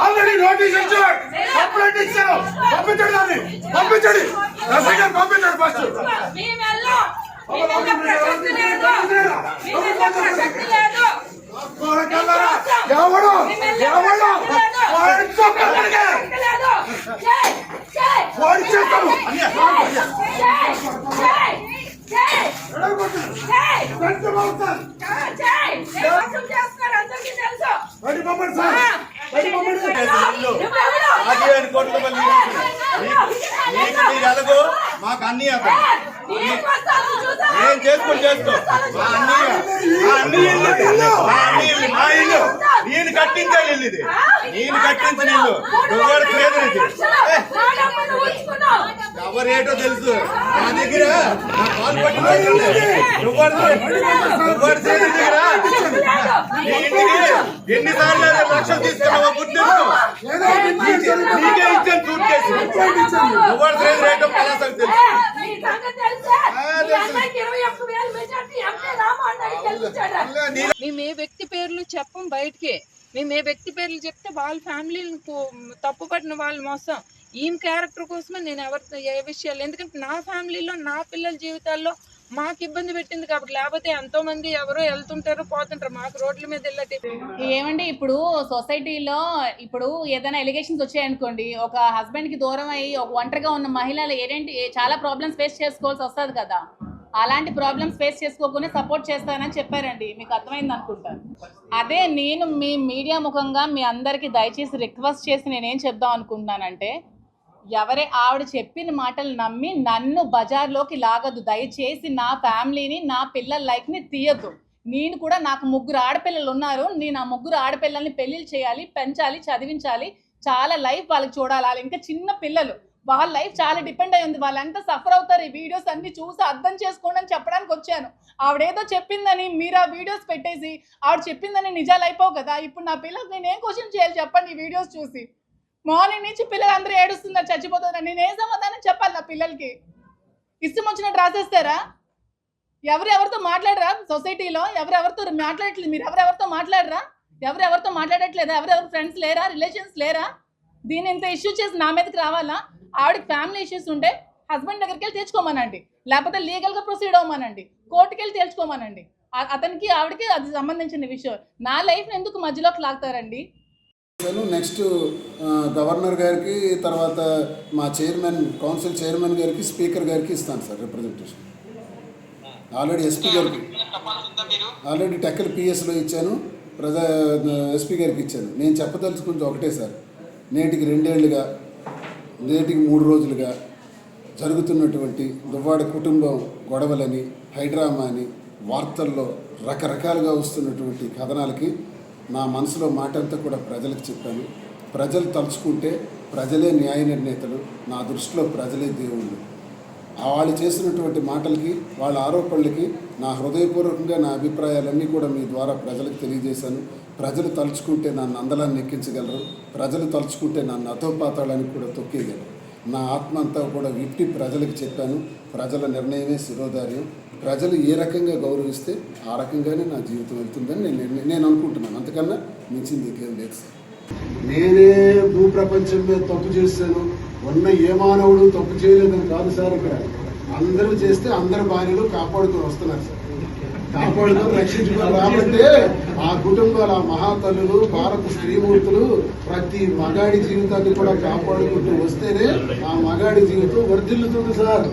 Already notice ఇచ్చాడు complaint ఇచ్చాను పంపించండి దాన్ని. పంపించండి. ఎస్ఐ గారు పంపించండి. ఫస్ట్ ఎవడు పంపండి సార్. బయటికి పంపండి. కోట్ల నీకు మీరు ఎలాగో మాకు అన్ని ఏం చేసుకొని చేసుకో. మా అన్నయ్య మా అన్నయ్య ఇల్లు. మా నేను కట్టించే ఇల్లు ఇది. నేను కట్టించిన ఇల్లు. నువ్వు లేదు ఇది ఎవరేటో తెలుసు. నా దగ్గర నా కాలు పట్టిన నువ్వు నువ్వు దగ్గర ఎన్నిసార్లు లక్షలు తీసుకున్నావో. నీకే ఇచ్చాను సూట్ కేసు రేటో పలాసకు తెలుసు. మేము ఏ వ్యక్తి పేర్లు చెప్పం బయటికి. మేము ఏ వ్యక్తి పేర్లు చెప్తే వాళ్ళ ఫ్యామిలీని తప్పు పడిన వాళ్ళు మోసం. ఈమె క్యారెక్టర్ కోసమే నేను ఎవరితో ఏ విషయాలు ఎందుకంటే నా ఫ్యామిలీలో నా పిల్లల జీవితాల్లో మాకు ఇబ్బంది పెట్టింది కాబట్టి లేకపోతే ఎంతో మంది ఎవరో వెళ్తుంటారు పోతుంటారు. మాకు రోడ్ల మీద వెళ్ళటి ఏమండి ఇప్పుడు సొసైటీలో ఇప్పుడు ఏదైనా ఎలిగేషన్స్ వచ్చాయనుకోండి ఒక హస్బెండ్కి దూరం అయ్యి ఒక ఒంటరిగా ఉన్న మహిళలు ఏంటి చాలా ప్రాబ్లమ్స్ ఫేస్ చేసుకోవాల్సి వస్తుంది కదా. అలాంటి ప్రాబ్లమ్స్ ఫేస్ చేసుకోకుండా సపోర్ట్ చేస్తానని చెప్పారండి. మీకు అర్థమైంది అనుకుంటాను. అదే నేను మీ మీడియా ముఖంగా మీ అందరికీ దయచేసి రిక్వెస్ట్ చేసి నేనేం చెప్దాం అనుకుంటున్నానంటే ఎవరే ఆవిడ చెప్పిన మాటలు నమ్మి నన్ను బజార్లోకి లాగదు. దయచేసి నా ఫ్యామిలీని నా పిల్లల లైఫ్ని తీయద్దు. నేను కూడా నాకు ముగ్గురు ఆడపిల్లలు ఉన్నారు. నేను ఆ ముగ్గురు ఆడపిల్లల్ని పెళ్ళిళ్ళు చేయాలి పెంచాలి చదివించాలి. చాలా లైఫ్ వాళ్ళకి చూడాలి. ఇంకా చిన్న పిల్లలు. వాళ్ళ లైఫ్ చాలా డిపెండ్ అయి ఉంది వాళ్ళంతా సఫర్ అవుతారు ఈ వీడియోస్ అన్ని చూసి అర్థం చేసుకోండి అని చెప్పడానికి వచ్చాను. ఆవిడేదో చెప్పిందని మీరు ఆ వీడియోస్ పెట్టేసి ఆవిడ చెప్పిందని నిజాలు అయిపోవు కదా. ఇప్పుడు నా పిల్లలకు నేను ఏం క్వశ్చన్ చేయాలి చెప్పండి ఈ వీడియోస్ చూసి? మార్నింగ్ నుంచి పిల్లలందరూ ఏడుస్తున్నారు చచ్చిపోతున్నారు. నేను ఏం సమాధానం చెప్పాలి నా పిల్లలకి? ఇష్టం వచ్చినట్టు రాసేస్తారా? ఎవరు ఎవరితో మాట్లాడరా సొసైటీలో? ఎవరెవరితో మాట్లాడట్లేదు మీరు? ఎవరెవరితో మాట్లాడరా? ఎవరెవరితో మాట్లాడట్లేదా? ఎవరెవరు ఫ్రెండ్స్ లేరా? రిలేషన్స్ లేరా? దీని ఇంత ఇష్యూ చేసి నా మీదకి రావాలా? ఆవిడకి ఫ్యామిలీ ఇష్యూస్ ఉంటే హస్బెండ్ దగ్గరికి వెళ్ళి తెచ్చుకోమనండి. లేకపోతే లీగల్గా ప్రొసీడ్ అవ్వమనండి. కోర్టుకి వెళ్ళి తేల్చుకోమనండి అతనికి ఆవిడకి అది సంబంధించిన విషయం. నా లైఫ్ని ఎందుకు మధ్యలోకి లాగుతారండి? నెక్స్ట్ గవర్నర్ గారికి తర్వాత మా చైర్మన్ కౌన్సిల్ చైర్మన్ గారికి స్పీకర్ గారికి ఇస్తాను సార్ రిప్రజెంటేషన్ ఆల్రెడీ ఎస్పీ గారికి. ఆల్రెడీ టెక్కల్ పిఎస్లో ఇచ్చాను ప్రజా ఎస్పీ గారికి ఇచ్చాను. నేను చెప్పదలుచుకుంది ఒకటే సార్. నేటికి రెండేళ్ళుగా నేటికి మూడు రోజులుగా జరుగుతున్నటువంటి దువ్వాడ కుటుంబం గొడవలని హైడ్రామా అని వార్తల్లో రకరకాలుగా వస్తున్నటువంటి కథనాలకి నా మనసులో మాట అంతా కూడా ప్రజలకు చెప్పాను. ప్రజలు తలుచుకుంటే ప్రజలే న్యాయ నిర్ణేతలు. నా దృష్టిలో ప్రజలే దేవుళ్ళు. వాళ్ళు చేసినటువంటి మాటలకి వాళ్ళ ఆరోపణలకి నా హృదయపూర్వకంగా నా అభిప్రాయాలన్నీ కూడా మీ ద్వారా ప్రజలకు తెలియజేశాను. ప్రజలు తలుచుకుంటే నన్ను అందలాన్ని ఎక్కించగలరు. ప్రజలు తలుచుకుంటే నన్ను అధోపాతాళానికి కూడా తొక్కేయగలరు. నా ఆత్మ అంతా కూడా విప్పి ప్రజలకు చెప్పాను. ప్రజల నిర్ణయమే శిరోధార్యం. ప్రజలు ఏ రకంగా గౌరవిస్తే ఆ రకంగానే నా జీవితం వెళ్తుందని నేను నేను అనుకుంటున్నాను. అంతకన్నా మించింది ఇంకేం లేదు సార్. నేనే భూప్రపంచం మీద తప్పు చేశాను. ఉన్న ఏ మానవుడు తప్పు చేయలేదని కాదు సార్ ఇక్కడ. అందరూ చేస్తే అందరి భార్యలు కాపాడుకొని వస్తున్నారు సార్. కాపాడుకొని రక్షించుకొని రాబట్టే ఆ కుటుంబాల ఆ మహాతల్లులు భారత స్త్రీమూర్తులు ప్రతి మగాడి జీవితాన్ని కూడా కాపాడుకుంటూ వస్తేనే ఆ మగాడి జీవితం వర్ధిల్లుతుంది సార్.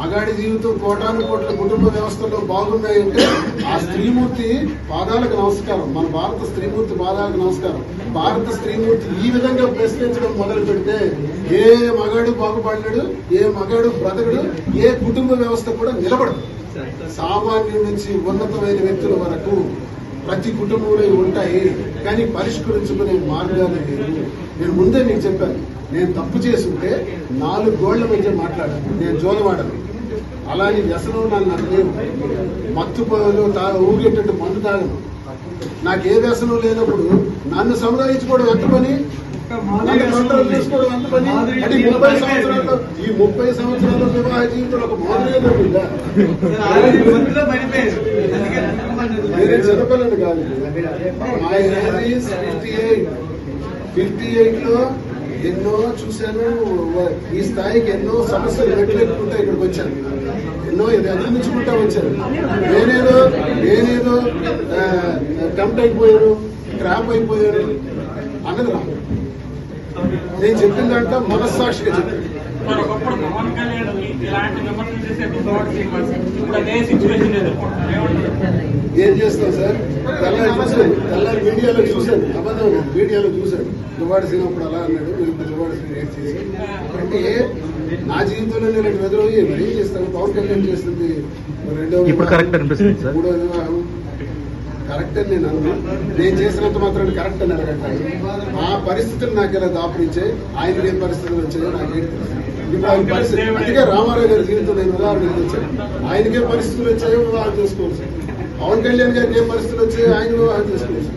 మగాడి జీవితం కోటాను కోట్ల కుటుంబ వ్యవస్థలో బాగున్నాయంటే ఆ స్త్రీమూర్తి పాదాలకు నమస్కారం. మన భారత స్త్రీమూర్తి పాదాలకు నమస్కారం. భారత స్త్రీమూర్తి ఈ విధంగా ప్రశ్నించడం మొదలు పెడితే ఏ మగాడు బాగుపడలేడు ఏ మగాడు బ్రతకడు ఏ కుటుంబ వ్యవస్థ కూడా నిలబడదు. సామాన్యుల నుంచి ఉన్నతమైన వ్యక్తుల వరకు ప్రతి కుటుంబంలో ఉంటాయి కానీ పరిష్కరించుకునే మార్గాలు లేవు. నేను ముందే మీకు చెప్పాను నేను తప్పు చేసుంటే నాలుగు గోళ్ళ మధ్య మాట్లాడాను నేను జోలవాడను. అలాంటి వ్యసనం నన్ను నాకు లేవు. మత్తు పనులు తా ఊగేటట్టు మందు తాగను. నాకు ఏ వ్యసనం లేనప్పుడు నన్ను సముదాయించుకోవడం ఎంత పని? కంట్రోల్ చేసుకోవడం ఎంత పని? అంటే ఈ ముప్పై సంవత్సరాల్లో ఈ ముప్పై సంవత్సరాల వివాహ జీవితంలో ఒక మోదలేదు చిన్నపిల్లలు కాదు. ఫిఫ్టీ ఎయిట్ ఫిఫ్టీ ఎయిట్లో ఎన్నో చూశాను ఈ స్థాయికి ఎన్నో సమస్యలు మెట్లెట్టుకుంటా ఇక్కడికి వచ్చాను. ఎన్నో ఇది అందించుకుంటా వచ్చాను. నేనేదో నేనేదో కంప్ట్ అయిపోయాను ట్రాప్ అయిపోయాను అన్నది రా నేను చెప్పిన దాంట్లో మనస్సాక్షిగా చెప్పాను. పవన్ కళ్యాణ్ ఇలాంటి విమర్శలు చేసే ఇప్పుడు అదే సిచ్యువేషన్ ఏం చేస్తాం సార్? తెల్లారి చూశాను తెల్లారి మీడియాలో చూశాను అబద్ధం మీడియాలో చూశాను దువాడ సీన్ అప్పుడు అలా అన్నాడు. మీరు ఇప్పుడు సీన్ ఏం చేశారు అంటే నా జీవితంలో నేను రెండు వెదరవి ఏం చేస్తాను? పవన్ కళ్యాణ్ చేస్తుంది. రెండో ఇప్పుడు కరెక్ట్ అనిపిస్తుంది సార్. మూడో వివాహం. కరెక్ట్ అని నేను అన్నా. నేను చేసినంత మాత్రం కరెక్ట్ అని అడగట్లేదు. ఆ పరిస్థితులు నాకు ఇలా దాపురించాయి ఆయన ఏం పరిస్థితులు వచ్చాయో నాకు ఏంటి ఇప్పుడు ఆయన పరిస్థితి అందుకే రామారావు గారి జీవితం నేను ఉదాహరణ వచ్చాను ఆయనకే పరిస్థితులు వచ్చాయో వివాహం చేసుకోవచ్చు. పవన్ కళ్యాణ్ గారికి ఏం పరిస్థితులు వచ్చాయో ఆయన వివాహం చేసుకోవచ్చు.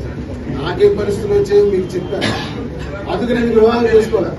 నాకేం పరిస్థితులు వచ్చాయో మీకు చెప్పాను. అందుకు నేను వివాహం చేసుకోవాలి.